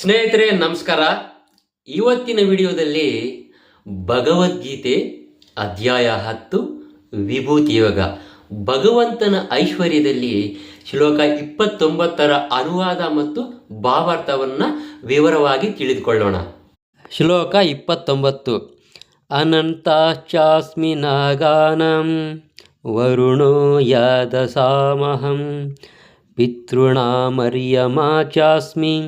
ಸ್ನೇಹಿತರೆ, ನಮಸ್ಕಾರ. ಇವತ್ತಿನ ವಿಡಿಯೋದಲ್ಲಿ ಭಗವದ್ಗೀತೆ ಅಧ್ಯಾಯ ಹತ್ತು, ವಿಭೂತಿ ಯೋಗ. ಭಗವಂತನ ಐಶ್ವರ್ಯದಲ್ಲಿ ಶ್ಲೋಕ ಇಪ್ಪತ್ತೊಂಬತ್ತರ ಅನುವಾದ ಮತ್ತು ಭಾವಾರ್ಥವನ್ನು ವಿವರವಾಗಿ ತಿಳಿದುಕೊಳ್ಳೋಣ. ಶ್ಲೋಕ ಇಪ್ಪತ್ತೊಂಬತ್ತು. ಅನಂತಾಶ್ಚಾಸ್ಮಿ ನಾಗಾನಂ ವರುಣೋ ಯಾದಸಾಮಹಂ ಸಾಮಹಂ ಚಾಸ್ಮಿ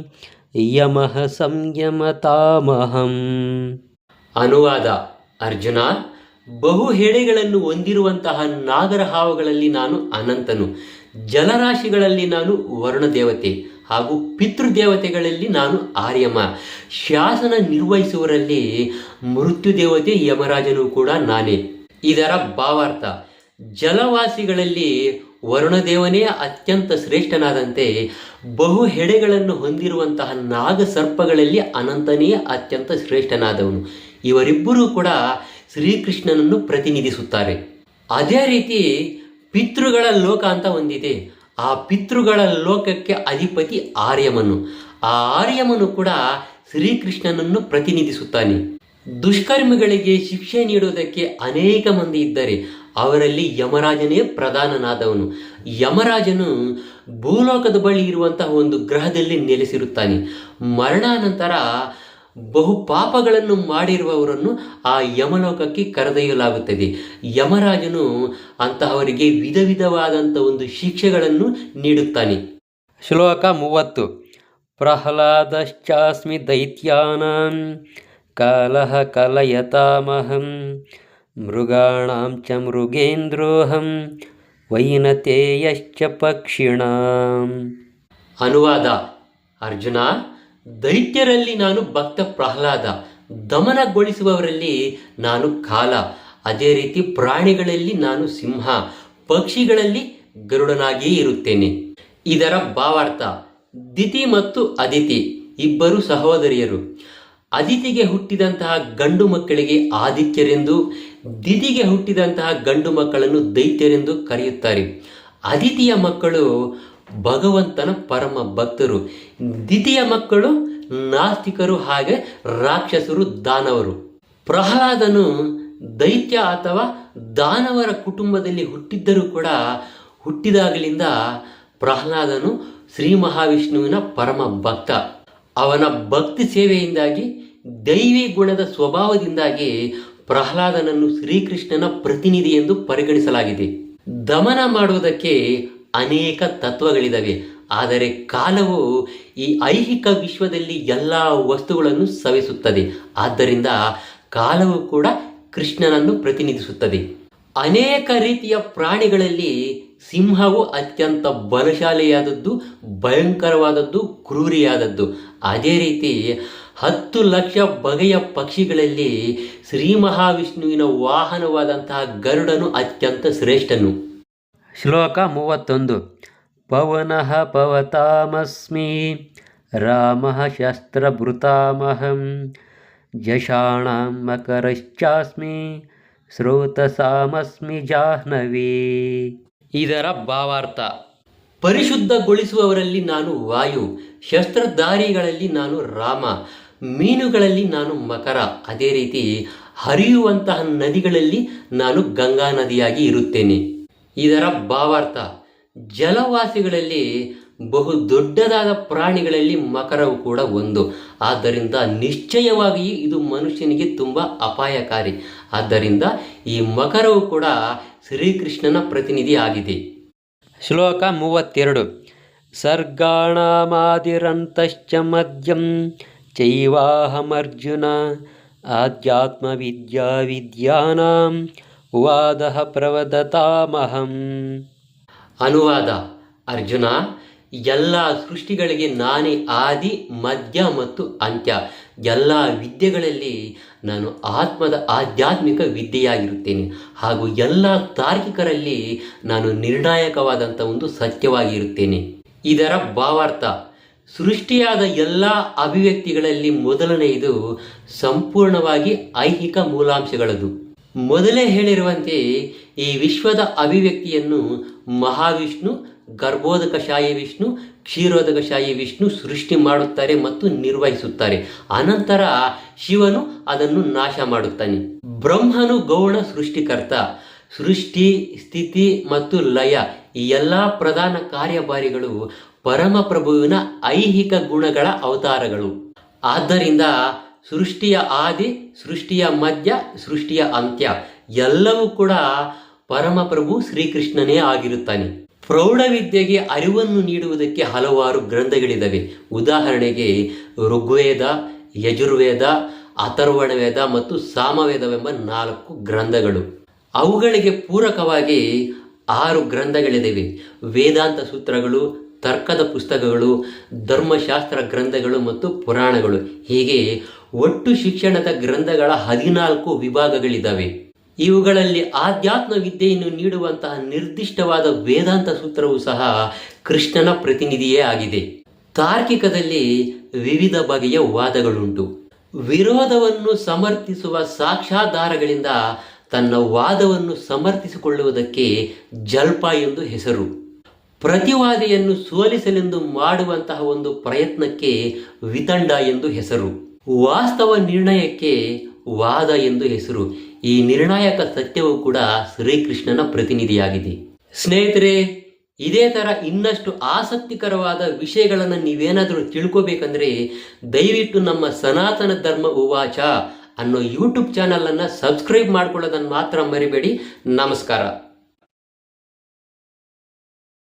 ಯಮಃ ಸಂಯಮತಾಮಹಂ ಅನುವಾದ ಅರ್ಜುನ ಬಹು ಹೆಡೆಗಳನ್ನು ಹೊಂದಿರುವಂತಹ ನಾಗರ ಹಾವುಗಳಲ್ಲಿ ನಾನು ಅನಂತನು, ಜಲರಾಶಿಗಳಲ್ಲಿ ನಾನು ವರುಣ ದೇವತೆ ಹಾಗೂ ಪಿತೃದೇವತೆಗಳಲ್ಲಿ ನಾನು ಆರ್ಯಮ. ಶಾಸನ ನಿರ್ವಹಿಸುವರಲ್ಲಿ ಮೃತ್ಯು ದೇವತೆ ಯಮರಾಜನು ಕೂಡ ನಾನೇ. ಇದರ ಭಾವಾರ್ಥ, ಜಲವಾಸಿಗಳಲ್ಲಿ ವರುಣದೇವನೇ ಅತ್ಯಂತ ಶ್ರೇಷ್ಠನಾದಂತೆ ಬಹು ಹೆಡೆಗಳನ್ನು ಹೊಂದಿರುವಂತಹ ನಾಗ ಸರ್ಪಗಳಲ್ಲಿ ಅನಂತನೇ ಅತ್ಯಂತ ಶ್ರೇಷ್ಠನಾದವನು. ಇವರಿಬ್ಬರೂ ಕೂಡ ಶ್ರೀಕೃಷ್ಣನನ್ನು ಪ್ರತಿನಿಧಿಸುತ್ತಾರೆ. ಅದೇ ರೀತಿ ಪಿತೃಗಳ ಲೋಕ ಅಂತ ಒಂದಿದೆ. ಆ ಪಿತೃಗಳ ಲೋಕಕ್ಕೆ ಅಧಿಪತಿ ಆರ್ಯಮನು. ಆ ಆರ್ಯಮನು ಕೂಡ ಶ್ರೀಕೃಷ್ಣನನ್ನು ಪ್ರತಿನಿಧಿಸುತ್ತಾನೆ. ದುಷ್ಕರ್ಮಿಗಳಿಗೆ ಶಿಕ್ಷೆ ನೀಡುವುದಕ್ಕೆ ಅನೇಕ ಮಂದಿ ಇದ್ದಾರೆ. ಅವರಲ್ಲಿ ಯಮರಾಜನೇ ಪ್ರಧಾನನಾದವನು. ಯಮರಾಜನು ಭೂಲೋಕದ ಬಳಿ ಇರುವಂತಹ ಒಂದು ಗ್ರಹದಲ್ಲಿ ನೆಲೆಸಿರುತ್ತಾನೆ. ಮರಣಾನಂತರ ಬಹು ಪಾಪಗಳನ್ನು ಮಾಡಿರುವವರನ್ನು ಆ ಯಮಲೋಕಕ್ಕೆ ಕರೆದೊಯ್ಯಲಾಗುತ್ತದೆ. ಯಮರಾಜನು ಅಂತಹವರಿಗೆ ವಿಧ ವಿಧವಾದಂಥ ಒಂದು ಶಿಕ್ಷೆಗಳನ್ನು ನೀಡುತ್ತಾನೆ. ಶ್ಲೋಕ ಮೂವತ್ತು. ಪ್ರಹ್ಲಾದಶ್ಚಾಸ್ಮಿ ದೈತ್ಯಾನಾಂ ಕಲಹ ಕಲಯತಾಮಹಂ ಮೃಗಾಣಾಂ ಚ ಮೃಗೇಂದ್ರೋಹಂ ವೈನತೇಯಶ್ಚ ಪಕ್ಷಿಣಾಂ ಅನುವಾದ ಅರ್ಜುನ ದೈತ್ಯರಲ್ಲಿ ನಾನು ಭಕ್ತ ಪ್ರಹ್ಲಾದ, ದಮನಗೊಳಿಸುವವರಲ್ಲಿ ನಾನು ಕಾಲ, ಅದೇ ರೀತಿ ಪ್ರಾಣಿಗಳಲ್ಲಿ ನಾನು ಸಿಂಹ, ಪಕ್ಷಿಗಳಲ್ಲಿ ಗರುಡನಾಗಿಯೇ ಇರುತ್ತೇನೆ. ಇದರ ಭಾವಾರ್ಥ, ದಿತಿ ಮತ್ತು ಅದಿತಿ, ಇಬ್ಬರು ಸಹೋದರಿಯರು. ಅದಿತಿಗೆ ಹುಟ್ಟಿದಂತಹ ಗಂಡು ಮಕ್ಕಳಿಗೆ ಆದಿತ್ಯರೆಂದು, ದಿದಿಗೆ ಹುಟ್ಟಿದಂತಹ ಗಂಡು ಮಕ್ಕಳನ್ನು ದೈತ್ಯರೆಂದು ಕರೆಯುತ್ತಾರೆ. ಅದಿತಿಯ ಮಕ್ಕಳು ಭಗವಂತನ ಪರಮ ಭಕ್ತರು. ದಿತಿಯ ಮಕ್ಕಳು ನಾಸ್ತಿಕರು ಹಾಗೆ ರಾಕ್ಷಸರು ದಾನವರು. ಪ್ರಹ್ಲಾದನು ದೈತ್ಯ ಅಥವಾ ದಾನವರ ಕುಟುಂಬದಲ್ಲಿ ಹುಟ್ಟಿದ್ದರೂ ಕೂಡ ಹುಟ್ಟಿದಾಗಲಿಂದ ಪ್ರಹ್ಲಾದನು ಶ್ರೀ ಮಹಾವಿಷ್ಣುವಿನ ಪರಮ ಭಕ್ತ. ಅವನ ಭಕ್ತಿ ಸೇವೆಯಿಂದಾಗಿ, ದೈವಿ ಗುಣದ ಸ್ವಭಾವದಿಂದಾಗಿ ಪ್ರಹ್ಲಾದನನ್ನು ಶ್ರೀಕೃಷ್ಣನ ಪ್ರತಿನಿಧಿ ಎಂದು ಪರಿಗಣಿಸಲಾಗಿದೆ. ದಮನ ಮಾಡುವುದಕ್ಕೆ ಅನೇಕ ತತ್ವಗಳಿದ್ದಾವೆ ಆದರೆ ಕಾಲವು ಈ ಐಹಿಕ ವಿಶ್ವದಲ್ಲಿ ಎಲ್ಲ ವಸ್ತುಗಳನ್ನು ಸವಿಸುತ್ತದೆ. ಆದ್ದರಿಂದ ಕಾಲವು ಕೂಡ ಕೃಷ್ಣನನ್ನು ಪ್ರತಿನಿಧಿಸುತ್ತದೆ. ಅನೇಕ ರೀತಿಯ ಪ್ರಾಣಿಗಳಲ್ಲಿ ಸಿಂಹವು ಅತ್ಯಂತ ಬಲಶಾಲಿಯಾದದ್ದು, ಭಯಂಕರವಾದದ್ದು, ಕ್ರೂರಿಯಾದದ್ದು. ಅದೇ ರೀತಿ ಹತ್ತು ಲಕ್ಷ ಬಗೆಯ ಪಕ್ಷಿಗಳಲ್ಲಿ ಶ್ರೀ ಮಹಾವಿಷ್ಣುವಿನ ವಾಹನವಾದಂತಹ ಗರುಡನು ಅತ್ಯಂತ ಶ್ರೇಷ್ಠನು. ಶ್ಲೋಕ ಮೂವತ್ತೊಂದು. ಪವನಃ ಪವತಾಮಸ್ಮಿ ರಾಮಃ ಶಸ್ತ್ರಭೃತಾಮಹಂ ಜಷಾಣಾಂ ಮಕರಶ್ಚಾಸ್ಮಿ ಸ್ರೋತಸಾಮಸ್ಮಿ ಜಾಹ್ನವೀ. ಇದರ ಭಾವಾರ್ಥ, ಪರಿಶುದ್ಧಗೊಳಿಸುವವರಲ್ಲಿ ನಾನು ವಾಯು, ಶಸ್ತ್ರಧಾರಿಗಳಲ್ಲಿ ನಾನು ರಾಮ, ಮೀನುಗಳಲ್ಲಿ ನಾನು ಮಕರ. ಅದೇ ರೀತಿ ಹರಿಯುವಂತಹ ನದಿಗಳಲ್ಲಿ ನಾನು ಗಂಗಾ ನದಿಯಾಗಿ ಇರುತ್ತೇನೆ. ಇದರ ಭಾವಾರ್ಥ, ಜಲವಾಸಿಗಳಲ್ಲಿ ಬಹು ದೊಡ್ಡದಾದ ಪ್ರಾಣಿಗಳಲ್ಲಿ ಮಕರವು ಕೂಡ ಒಂದು. ಆದ್ದರಿಂದ ನಿಶ್ಚಯವಾಗಿ ಇದು ಮನುಷ್ಯನಿಗೆ ತುಂಬ ಅಪಾಯಕಾರಿ. ಆದ್ದರಿಂದ ಈ ಮಕರವು ಕೂಡ ಶ್ರೀಕೃಷ್ಣನ ಪ್ರತಿನಿಧಿ ಆಗಿದೆ. ಶ್ಲೋಕ ಮೂವತ್ತೆರಡು. ಸರ್ಗಾಣಾಮಾದಿರಂತಶ್ಚ ಮದ್ಯಂ ಚೈವಾಹಮರ್ಜುನ ಆಧ್ಯಾತ್ಮವಿದ್ಯಾ ವಿದ್ಯಾನಾಂ ವಾದ ಪ್ರವದತಾಮಹಂ. ಅನುವಾದ. ಅರ್ಜುನ ಎಲ್ಲ ಸೃಷ್ಟಿಗಳಿಗೆ ನಾನೇ ಆದಿ, ಮಧ್ಯ ಮತ್ತು ಅಂತ್ಯ. ಎಲ್ಲ ವಿದ್ಯೆಗಳಲ್ಲಿ ನಾನು ಆತ್ಮದ ಆಧ್ಯಾತ್ಮಿಕ ವಿದ್ಯೆಯಾಗಿರುತ್ತೇನೆ. ಹಾಗೂ ಎಲ್ಲ ತಾರ್ಕಿಕರಲ್ಲಿ ನಾನು ನಿರ್ಣಾಯಕವಾದಂಥ ಒಂದು ಸತ್ಯವಾಗಿರುತ್ತೇನೆ. ಇದರ ಭಾವಾರ್ಥ, ಸೃಷ್ಟಿಯಾದ ಎಲ್ಲ ಅಭಿವ್ಯಕ್ತಿಗಳಲ್ಲಿ ಮೊದಲನೆಯದು ಸಂಪೂರ್ಣವಾಗಿ ಐಹಿಕ ಮೂಲಾಂಶಗಳದು. ಮೊದಲೇ ಹೇಳಿರುವಂತೆ ಈ ವಿಶ್ವದ ಅಭಿವ್ಯಕ್ತಿಯನ್ನು ಮಹಾವಿಷ್ಣು ಗರ್ಭೋದಕಶಾಹಿ ವಿಷ್ಣು ಕ್ಷೀರೋದಕಶಾಹಿ ವಿಷ್ಣು ಸೃಷ್ಟಿ ಮಾಡುತ್ತಾರೆ ಮತ್ತು ನಿರ್ವಹಿಸುತ್ತಾರೆ. ಅನಂತರ ಶಿವನು ಅದನ್ನು ನಾಶ ಮಾಡುತ್ತಾನೆ. ಬ್ರಹ್ಮನು ಗೌಣ ಸೃಷ್ಟಿಕರ್ತ. ಸೃಷ್ಟಿ, ಸ್ಥಿತಿ ಮತ್ತು ಲಯ ಈ ಎಲ್ಲ ಪ್ರಧಾನ ಕಾರ್ಯಭಾರಿಗಳು ಪರಮಪ್ರಭುವಿನ ಐಹಿಕ ಗುಣಗಳ ಅವತಾರಗಳು. ಆದ್ದರಿಂದ ಸೃಷ್ಟಿಯ ಆದಿ, ಸೃಷ್ಟಿಯ ಮಧ್ಯ, ಸೃಷ್ಟಿಯ ಅಂತ್ಯ ಎಲ್ಲವೂ ಕೂಡ ಪರಮಪ್ರಭು ಶ್ರೀಕೃಷ್ಣನೇ ಆಗಿರುತ್ತಾನೆ. ಪ್ರೌಢವಿದ್ಯೆಗೆ ಅರಿವನ್ನು ನೀಡುವುದಕ್ಕೆ ಹಲವಾರು ಗ್ರಂಥಗಳಿದ್ದಾವೆ ಉದಾಹರಣೆಗೆ ಋಗ್ವೇದ, ಯಜುರ್ವೇದ ಅಥರ್ವಣ ವೇದ ಮತ್ತು ಸಾಮವೇದವೆಂಬ ನಾಲ್ಕು ಗ್ರಂಥಗಳು. ಅವುಗಳಿಗೆ ಪೂರಕವಾಗಿ ಆರು ಗ್ರಂಥಗಳಿವೆ ವೇದಾಂತ ಸೂತ್ರಗಳು, ತರ್ಕದ ಪುಸ್ತಕಗಳು, ಧರ್ಮಶಾಸ್ತ್ರ ಗ್ರಂಥಗಳು ಮತ್ತು ಪುರಾಣಗಳು. ಹೀಗೆ ಒಟ್ಟು ಶಿಕ್ಷಣದ ಗ್ರಂಥಗಳ ಹದಿನಾಲ್ಕು ವಿಭಾಗಗಳಿದ್ದಾವೆ ಇವುಗಳಲ್ಲಿ ಆಧ್ಯಾತ್ಮ ವಿದ್ಯೆಯನ್ನು ನೀಡುವಂತಹ ನಿರ್ದಿಷ್ಟವಾದ ವೇದಾಂತ ಸೂತ್ರವು ಸಹ ಕೃಷ್ಣನ ಪ್ರತಿನಿಧಿಯೇ ಆಗಿದೆ. ತಾರ್ಕಿಕದಲ್ಲಿ ವಿವಿಧ ಬಗೆಯ ವಾದಗಳುಂಟು. ವಿರೋಧವನ್ನು ಸಮರ್ಥಿಸುವ ಸಾಕ್ಷಾಧಾರಗಳಿಂದ ತನ್ನ ವಾದವನ್ನು ಸಮರ್ಥಿಸಿಕೊಳ್ಳುವುದಕ್ಕೆ ಜಲ್ಪ ಎಂದು ಹೆಸರು. ಪ್ರತಿವಾದಿಯನ್ನು ಸೋಲಿಸಲೆಂದು ಮಾಡುವಂತಹ ಒಂದು ಪ್ರಯತ್ನಕ್ಕೆ ವಿತಂಡ ಎಂದು ಹೆಸರು. ವಾಸ್ತವ ನಿರ್ಣಯಕ್ಕೆ ವಾದ ಎಂದು ಹೆಸರು. ಈ ನಿರ್ಣಾಯಕ ಸತ್ಯವು ಕೂಡ ಶ್ರೀಕೃಷ್ಣನ ಪ್ರತಿನಿಧಿಯಾಗಿದೆ. ಸ್ನೇಹಿತರೆ, ಇದೇ ಥರ ಇನ್ನಷ್ಟು ಆಸಕ್ತಿಕರವಾದ ವಿಷಯಗಳನ್ನು ನೀವೇನಾದರೂ ತಿಳ್ಕೋಬೇಕಂದ್ರೆ ದಯವಿಟ್ಟು ನಮ್ಮ ಸನಾತನ ಧರ್ಮ ಉವಾಚ ಅನ್ನೋ ಯೂಟ್ಯೂಬ್ ಚಾನಲನ್ನು ಸಬ್ಸ್ಕ್ರೈಬ್ ಮಾಡ್ಕೊಳ್ಳೋದನ್ನು ಮಾತ್ರ ಮರಿಬೇಡಿ. ನಮಸ್ಕಾರ.